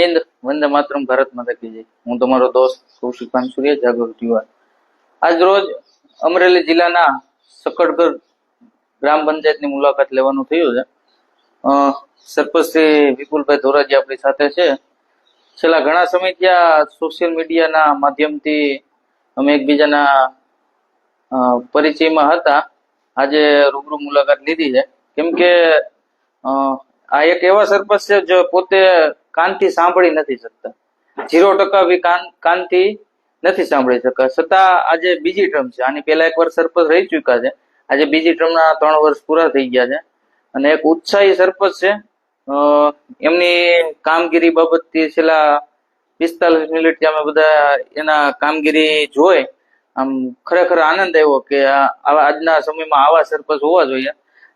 હિન્દ. વંદે માતરમ, ભારત માતા કી હું તમારો દોસ્ત કૌશિક પાનસુરિયા, જાગૃત યુવા આજ રોજ અમરેલી જિલ્લાના સકડગઢ ગ્રામ પંચાયતની મુલાકાત લેવાનું થયું છે. સરપંચ શ્રી વિપુલભાઈ ધોરાજી આપણી સાથે છે. છેલ્લા ઘણા સમયથી આ સોશિયલ મીડિયાના માધ્યમથી અમે એકબીજાના પરિચયમાં હતા. આજે રૂબરૂ મુલાકાત લીધી છે. કેમ કે આ એક એવા સરપંચ છે જે પોતે કાનથી સાંભળી નથી શકતા. ઝીરો ટકા બી કાન કાનથી નથી સાંભળી શકતા. છતાં આજે બીજી ટર્મ છે. આની પહેલા એક વર્ષ સરપંચ રહી ચુક્યા છે. આજે બીજી ટર્મના ત્રણ વર્ષ પૂરા થઈ ગયા છે. અને એક ઉત્સાહી સરપંચ છે. એમની કામગીરી બાબતથી છેલ્લા પિસ્તાલીસ મિનિટથી અમે બધા એના કામગીરી જોઈ. આમ ખરેખર આનંદ આવ્યો કે આજના સમયમાં આવા સરપંચ હોવા જોઈએ.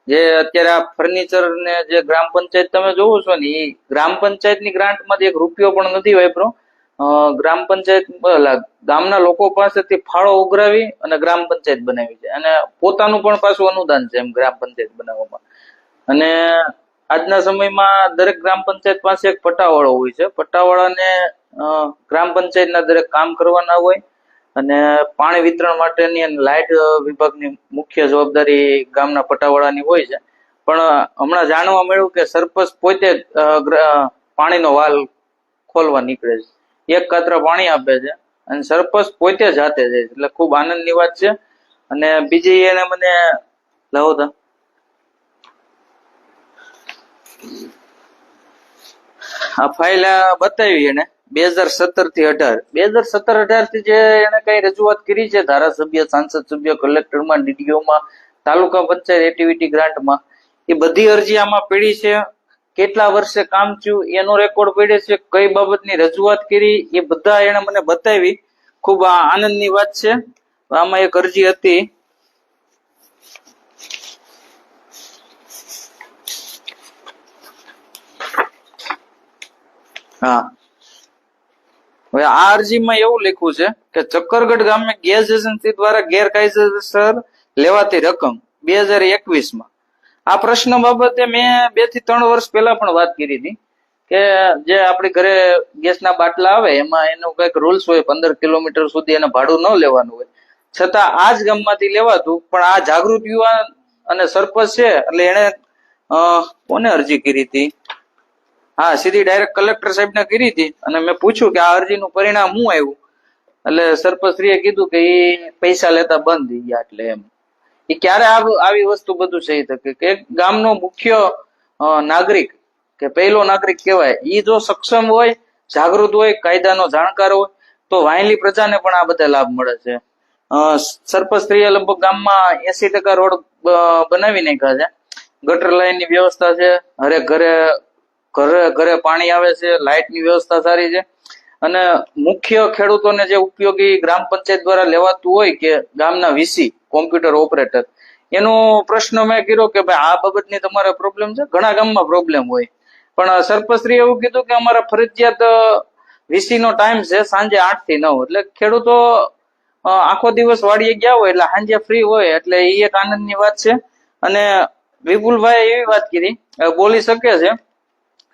જે અત્યારે આ ફર્નિચર ને જે ગ્રામ પંચાયત તમે જોવો છો ને, એ ગ્રામ પંચાયતની ગ્રાન્ટમાંથી એક રૂપિયો પણ નથી વાપરો ગ્રામ પંચાયત ગામના લોકો પાસેથી ફાળો ઉઘરાવી અને ગ્રામ પંચાયત બનાવી છે. અને પોતાનું પણ પાછું અનુદાન છે એમ ગ્રામ પંચાયત બનાવવામાં. અને આજના સમયમાં દરેક ગ્રામ પંચાયત પાસે એક પટ્ટાવાળો હોય છે. પટ્ટાવાળાને ગ્રામ પંચાયતના દરેક કામ કરવાના હોય. અને પાણી વિતરણ માટેની લાઇટ વિભાગની મુખ્ય જવાબદારી ગામના પટાવાળાની હોય છે. પણ હમણાં જાણવા મળ્યું કે સરપંચ પોતે પાણીનો વાલ ખોલવા નીકળે છે. એક કાતરા પાણી આપે છે અને સરપંચ પોતે જાતે જાય એટલે ખૂબ આનંદની વાત છે. અને બીજી એને મને લાવો તો. આ ફાઇલ બતાવી એને. બે હજાર સત્તરથી અઢાર. બે હજાર સત્તર અઢારથી જે એને કઈ રજૂઆત કરી છે ધારાસભ્ય, સાંસદ સભ્ય, કલેક્ટરમાં, ડીડીઓમાં, તાલુકા પંચાયત એક્ટિવિટી ગ્રાન્ટમાં એ બધી અરજી આમાં પડી છે. કેટલા વર્ષે કામ થયું એનો રેકોર્ડ પડ્યો છે, કઈ બાબતની રજૂઆત કરી, એ બધા એને મને બતાવી. ખૂબ આનંદની વાત છે. આમાં એક અરજી હતી. હા. હવે આ અરજીમાં એવું લખ્યું છે કે ચક્કરગઢ ગામે ગેસ એજન્સી દ્વારા ગેરકાયદેસર લેવાતી રકમ બે હજાર એકવીસમાં. આ પ્રશ્ન બાબતે મેં બેથી ત્રણ વર્ષ પહેલા પણ વાત કરી હતી કે જે આપણી ઘરે ગેસના બાટલા આવે, એમાં એનું કંઈક રૂલ્સ હોય, પંદર કિલોમીટર સુધી એને ભાડું ન લેવાનું હોય. છતાં આ જ ગામમાંથી લેવાતું, પણ આ જાગૃત યુવાન અને સરપંચ છે, એટલે એને કોને અરજી કરી હતી? હા, સીધી ડાયરેક્ટ કલેક્ટર સાહેબને કરી હતી. અને મેં પૂછ્યું કે આ અરજીનું પરિણામ શું આવ્યું એટલે સરપંચશ્રીએ કીધું કે એ પૈસા લેતા બંધ થઈ ગયા એટલે એમ. એ ક્યારે આવ- વસ્તુ બધું થઈ શકે કે ગામનો મુખ્ય નાગરિક, કે પહેલો નાગરિક કહેવાય એ જો સક્ષમ હોય, જાગૃત હોય, કાયદાનો જાણકાર હોય, તો વાયલી પ્રજાને પણ આ બધા લાભ મળે છે. સરપંચશ્રીએ લગભગ ગામમાં એસી ટકા રોડ બનાવી નાખ્યા છે. ગટર લાઈનની વ્યવસ્થા છે. હરેક ઘરે ઘરે ઘરે પાણી આવે છે, લાઇટની વ્યવસ્થા સારી છે. અને મુખ્ય ખેડૂતોને જે ઉપયોગી ગ્રામ પંચાયત દ્વારા લેવાતું હોય કે ગામના વીસી, કોમ્પ્યુટર ઓપરેટર, એનો પ્રશ્ન મેં કર્યો કે ભાઈ, આ બાબતની તમારે પ્રોબ્લેમ છે? ઘણા ગામમાં પ્રોબ્લેમ હોય. પણ સરપંચશ્રીએ એવું કીધું કે અમારા ફરજિયાત વીસી નો ટાઈમ છે સાંજે આઠથી નવ. એટલે ખેડૂતો આખો દિવસ વાડીએ ગયા હોય, એટલે સાંજે ફ્રી હોય, એટલે એ એક આનંદની વાત છે. અને વિપુલભાઈ એવી વાત કરી બોલી શકે છે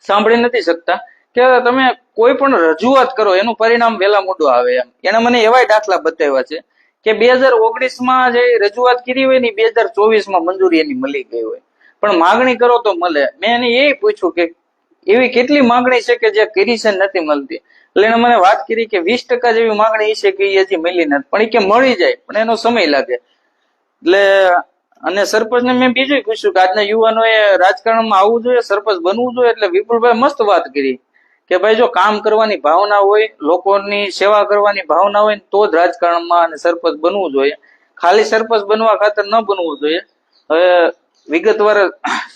સાંભળી નથી શકતા. કે તમે કોઈ પણ રજૂઆત કરો, એનું પરિણામ વહેલા મોડું આવે એમ. એને મને એવાય દાખલા બતાવ્યા છે કે બે હજાર ઓગણીસમાં જે રજૂઆત કરી હોય ને બે હજાર ચોવીસમાં મંજૂરી એની મળી ગઈ હોય. પણ માગણી કરો તો મળે. મેં એને એ પૂછ્યું કે એવી કેટલી માંગણી છે કે જે કરી છે નથી મળતી? એટલે એને મને વાત કરી કે વીસ ટકા જેવી માંગણી છે કે એ હજી મળી નથી. પણ એ કે મળી જાય, પણ એનો સમય લાગે. એટલે અને સરપંચને મેં બીજું પૂછ્યું કે આજના યુવાનોએ રાજકારણમાં આવવું જોઈએ, સરપંચ બનવું જોઈએ? એટલે વિપુલભાઈ મસ્ત વાત કરી કે ભાઈ, જો કામ કરવાની ભાવના હોય, લોકોની સેવા કરવાની ભાવના હોય ને તો જ રાજકારણમાં અને સરપંચ બનવું જોઈએ. ખાલી સરપંચ બનવા ખાતર ન બનવું જોઈએ. હવે વિગતવાર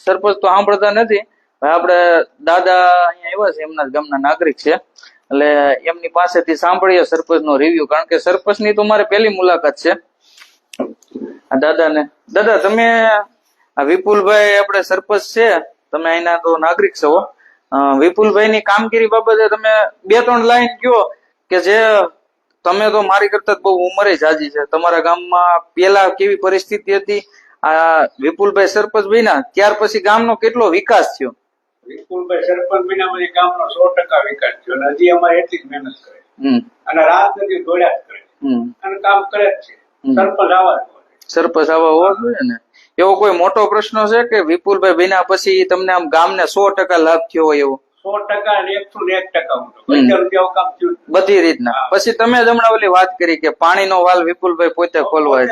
સરપંચ તો સાંભળતા નથી. આપણે દાદા અહીંયા આવ્યા છે, એમના ગામના નાગરિક છે. એટલે એમની પાસેથી સાંભળીએ સરપંચનો રિવ્યુ કારણ કે સરપંચની તો મારે પહેલી મુલાકાત છે. દાદાને. દાદા તમે વિપુલભાઈ આપણે સરપંચ છે. તમે અહીંના તો નાગરિક છો. વિપુલભાઈ ની કામગીરી બાબતે તમે બે ત્રણ લાઈન કયો કે જે તમે તો મારી કરતા બહુ ઉંમરે જાજી છે. તમારા ગામમાં પેલા કેવી પરિસ્થિતિ હતી? આ વિપુલભાઈ સરપંચ બન્યા ત્યાર પછી ગામનો કેટલો વિકાસ થયો? વિપુલભાઈ સરપંચ મહિનામાં ગામનો સો ટકા વિકાસ થયો અને હજી અમારે એટલી જ મહેનત કરે અને રાત નથી દોડ્યા જ કરે અને કામ કરે જ છે. સરપંચ આવા. સરપંચ આવા હોવા જોઈએ ને? એવો કોઈ મોટો પ્રશ્ન છે કે વિપુલભાઈ બિના પછી તમને આમ ગામને સો ટકા લાભ થયો હોય એવો. બધી રીતના. પછી તમે જ હમણાં ઓલી વાત કરી કે પાણીનો વાલ વિપુલભાઈ પોતે ખોલવા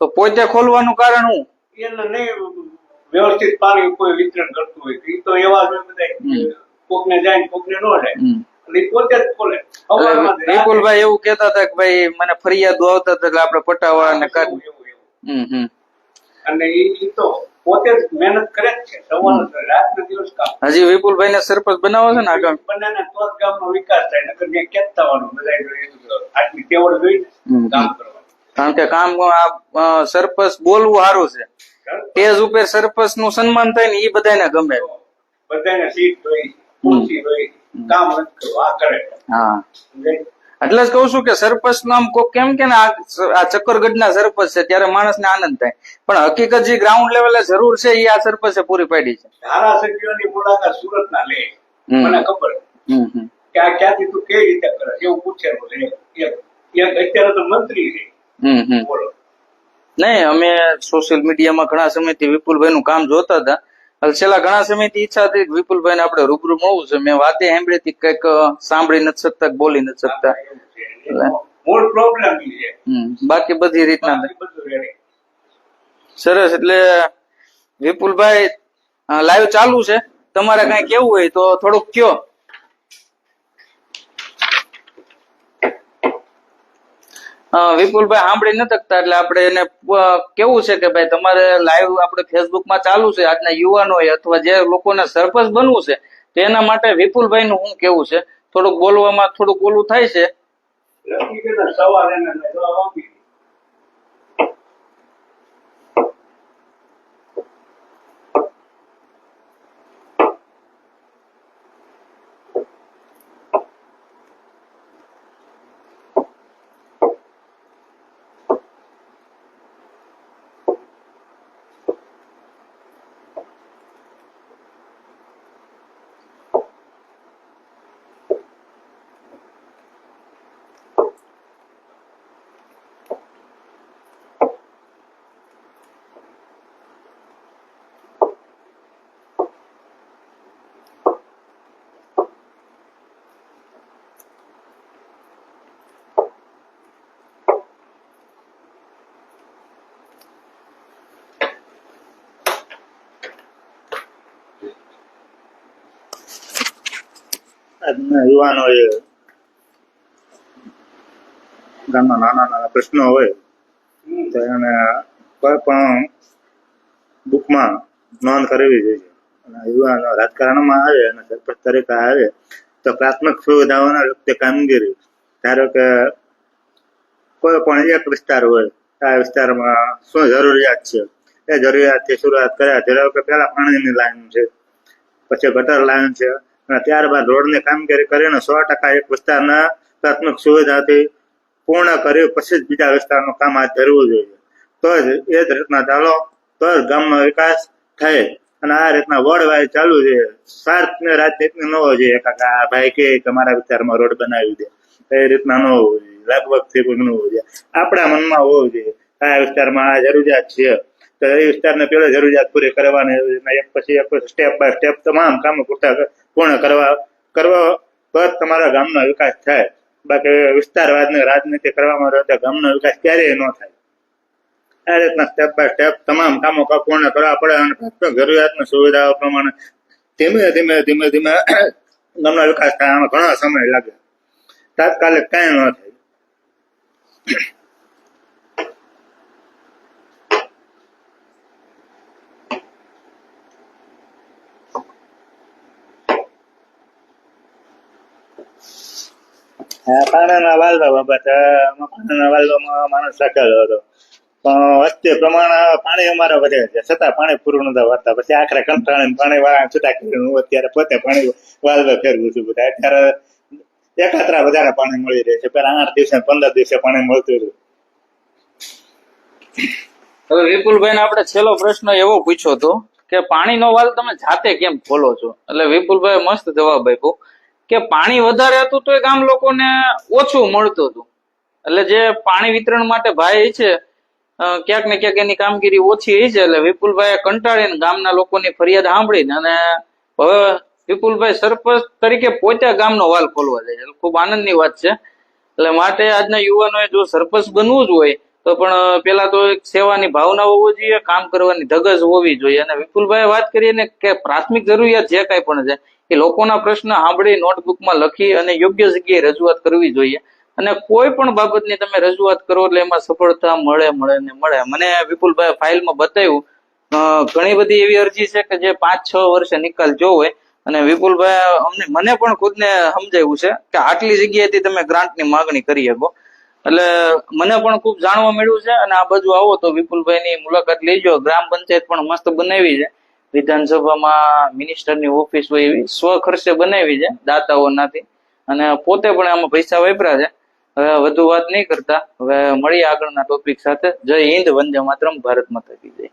તો પોતે ખોલવાનું કારણ હું એને નહીં વ્યવસ્થિત પાણી કોઈ વિતરણ કરતું હોય. તો એવા. કોકને જાય ને કોકને ન જાય. વિપુલભાઈ એવું કેતા હતા કે ભાઈ મને ફરિયાદો આવતા હતા એટલે આપણે પટાવવા અને કાઢ. હમ અને ઈ તો પોતે જ મહેનત કરે જ છે. સવારનો રાત ને દિવસ કામ. હજી વિપુલભાઈ ને સરપંચ બનાવો છે ને આગળ? બંનેના તો ગામનો વિકાસ થાય નકર ત્યાં કેત થવાનું બધા આટલી તેવડ જોઈ કામ કરવાનું. કારણ કે કામ આ સરપંચ બોલવું સારું છે. તેજ ઉપર સરપંચનું સન્માન થાય ને એ બધાને ગમે. બધાને સીટ જોઈ ખુરશી જોઈ. કામ આ કરે. હા. એટલે જ કઉ છું કે સરપંચ નામ કોક કેમ કે આ ચક્કરગઢ ના સરપંચ છે ત્યારે માણસ ને આનંદ થાય. પણ હકીકત જે ગ્રાઉન્ડ લેવલે જરૂર છે એ આ સરપંચે પૂરી પાડી છે. ધારાસભ્યોની મુલાકાત સુરત ના લે મને ખબર. કે આ ક્યાંથી તું કેવી રીતે કરે એવું પૂછે અત્યારે તો મંત્રી છે. બોલો. નહીં અમે સોશિયલ મીડિયામાં ઘણા સમયથી વિપુલભાઈ નું કામ જોતા હતા. છેલ્લા ઘણા સમયથી ઈચ્છા હતી વિપુલભાઈ ને આપણે રૂબરૂ મળવું છે. મેં વાતે સાંભળી હતી કંઈક સાંભળી નથી શકતા બોલી નથી શકતા. મૂળ પ્રોબ્લેમ છે. બાકી બધી રીતના. સરસ એટલે વિપુલભાઈ લાઈવ ચાલુ છે. તમારે કઈ કેવું હોય તો થોડુંક કયો. વિપુલભાઈ સાંભળી ન શકતા એટલે આપણે એને કેવું છે કે ભાઈ તમારે લાઈવ આપણે ફેસબુકમાં ચાલુ છે, આજના યુવાનો અથવા જે લોકોને સરપંચ બનવું છે તેના માટે વિપુલભાઈ નું શું કેવું છે? થોડુંક બોલવામાં થોડુંક ઓલું થાય છે. સવાલ એને યુવાનોએ ગામના નાના નાના પ્રશ્નો હોય, તો એને કોઈ પણ બુકમાં નોંધ કરવી જોઈએ. અને યુવાનો રાજકારણમાં આવે અને સરપંચ તરીકે આવે, તો પ્રાથમિક સુવિધાઓના લગતે કામગીરી, ધારો કે કોઈ પણ એક વિસ્તાર હોય આ વિસ્તારમાં શું જરૂરિયાત છે? એ જરૂરિયાતથી શરૂઆત કર્યા. ધારો કે પેલા પાણીની લાઈન છે, પછી ગટર લાઈન છે અને ત્યારબાદ રોડની કામગીરી કરીને સો ટકા એક વિસ્તારના પ્રાથમિક સુવિધાથી પૂર્ણ કરી પછી જ બીજા વિસ્તારનું કામ હાથ ધરવું જોઈએ. તો જ એ જ રીતના ચાલો, તો જ ગામનો વિકાસ થાય અને આ રીતના વોર્ડ ચાલુ છે. સ્વાર્થ ને રાજનીતિ ન હોવો જોઈએ કાકા ભાઈ કે તમારા મારા વિસ્તારમાં રોડ બનાવી દે. એ રીતના ન હોવું જોઈએ. લગભગથી ન હોવું જોઈએ. આપણા મનમાં હોવું જોઈએ આ વિસ્તારમાં આ જરૂરિયાત છે. તો એ વિસ્તારને પેલો જરૂરિયાત પૂરી કરવાની એક પછી એક સ્ટેપ બાય સ્ટેપ તમામ કામો પૂરતા પૂર્ણ કરવા કરવા પર તમારા ગામનો વિકાસ થાય. બાકી વિસ્તારવાદની રાજનીતિ કરવામાં રહે તો ગામનો વિકાસ ક્યારેય ન થાય. આ રીતના સ્ટેપ બાય સ્ટેપ તમામ કામો પૂર્ણ કરવા પડે અને જરૂરિયાતની સુવિધાઓ પ્રમાણે ધીમે ધીમે ધીમે ધીમે ગામનો વિકાસ થાય. આમાં ઘણો સમય લાગે. તાત્કાલિક કાંઈ ન થાય. પણ પાણી અમારે વધે છે. છતાં પાણી પૂરું નતા વધતા પછી આખરે કંટાળીને પાણી વાળા છૂટા કરીને અત્યારે પોતે પાણી વાલ્વ ફેરવું છું બધા. અત્યારે એકાત્રા વધારે પાણી મળી રહે છે. પેલા આઠ દિવસે પંદર દિવસે પાણી મળતું હતું. હવે વિપુલભાઈ આપણે છેલ્લો પ્રશ્ન એવો પૂછ્યો હતો કે પાણીનો વાલ તમે જાતે કેમ ખોલો છો? એટલે વિપુલભાઈ મસ્ત જવાબ આપ્યો. કે પાણી વધારે હતું તો એ ગામ લોકોને ઓછું મળતું હતું. એટલે જે પાણી વિતરણ માટે ભાઈ છે ક્યાંક ને ક્યાંક એની કામગીરી ઓછી છે, એટલે વિપુલભાઈ કંટાળીને ગામના લોકોની ફરિયાદ સાંભળીને અને હવે વિપુલભાઈ સરપંચ તરીકે પોતે ગામનો વાલ ખોલવા જાય છે. ખૂબ આનંદની વાત છે. એટલે માટે આજના યુવાનોએ જો સરપંચ બનવું જ હોય તો પણ પેલા તો એક સેવાની ભાવના હોવી જોઈએ, કામ કરવાની ધગજ હોવી જોઈએ. અને વિપુલભાઈ વાત કરીએ ને કે પ્રાથમિક જરૂરિયાત જે કાંઈ પણ છે, એ લોકોના પ્રશ્ન સાંભળી નોટબુકમાં લખી અને યોગ્ય જગ્યાએ રજૂઆત કરવી જોઈએ. અને કોઈ પણ બાબતની તમે રજૂઆત કરો એટલે એમાં સફળતા મળે મળે ને મળે. મને વિપુલભાઈ ફાઇલમાં બતાવ્યું ઘણી બધી એવી અરજી છે કે જે પાંચ, છ વર્ષે નિકાલ જો હોય. અને વિપુલભાઈ અમને, મને પણ ખુદને સમજાવ્યું છે કે આટલી જગ્યાએથી તમે ગ્રાન્ટની માગણી કરી શકો. એટલે મને પણ ખૂબ જાણવા મળ્યું છે અને આ બાજુ આવો તો વિપુલભાઈની મુલાકાત લેજો. ગ્રામ પંચાયત પણ મસ્ત બનાવી છે. વિધાનસભામાં મિનિસ્ટરની ઓફિસ હોય એવી સ્વ ખર્ચે બનાવી છે દાતાઓનાથી અને પોતે પણ આમાં પૈસા વાપર્યા છે. હવે વધુ વાત નહીં કરતા. હવે મળીએ આગળના ટોપિક સાથે. જય હિન્દ, વંદે માતરમ, ભારત માતા કી જય.